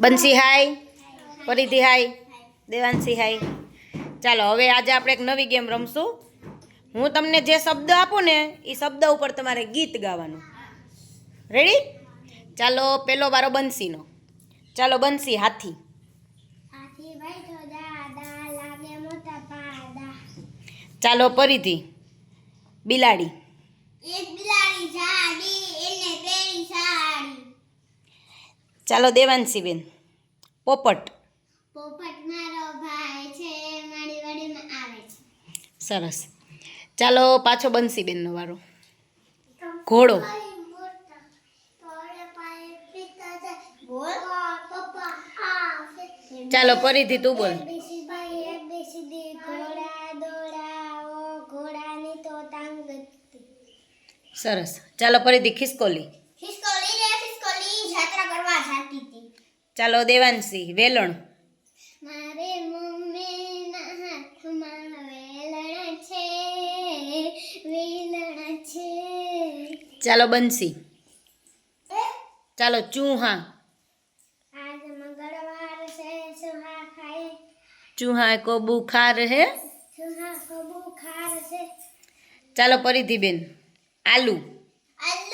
બંસી હાય. પરિધિ હાય. દેવાંશી હાય. ચાલો હવે આજે આપણે એક નવી ગેમ રમશું. હું તમને જે શબ્દ આપું ને એ શબ્દ ઉપર તમારે ગીત ગાવાનું. રેડી ચાલો પેલો વારો બંસીનો. ચાલો બંસી હાથી. ચાલો પરિધિ બિલાડી. એક બિલાડી જાડી ચાલો દેવાંશીબેન પોપટ. પોપટ મારો ભાઈ છે મારી વાડીમાં આવે છે. સરસ. ચાલો પાછો બંસીબેનનો વારો. ઘોડો. ચાલો ફરીથી તું બોલ. સરસ. ચાલો ફરીથી ખિસકોલી. ખિસકોલી. ચાલો દેવાંશી વેલણ. મારે મમ્મીના હાથમાં વેલણ છે વેલણ છે. ચાલો બંસી ચાલો ચૂહા. આજ મંગળવાર છે સુહા ખાય. ચૂહા કો બુખાર હે. ચૂહા કો બુખાર છે. ચાલો પરિધિબેન આલુ. आलू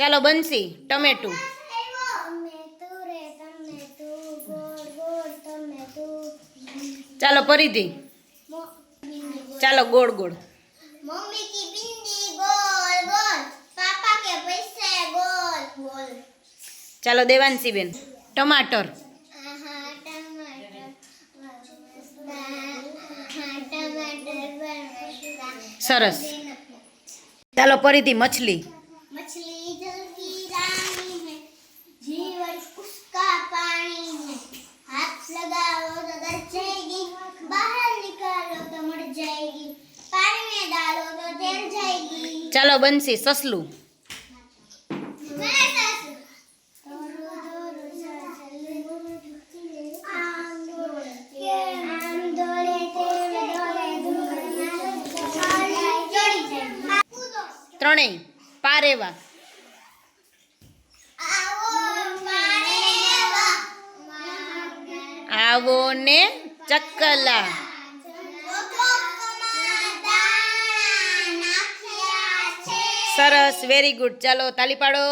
ચાલો બનશી ટમેટું. ચાલો ફરીથી. ચાલો ગોળ ગોળ. ચાલો દેવાંશી બેન ટમાટર. સરસ. ચાલો ફરીથી મછલી. जीवन उसका पानी है हाथ लगाओ तो डर जाएगी बाहर निकालो तो मर जाएगी पानी में डालो तो तैर जाएगी ચાલો બંસી સસલું मैं सासू આવો ને ચકલા. સરસ વેરી ગુડ ચાલો તાલી પાડો.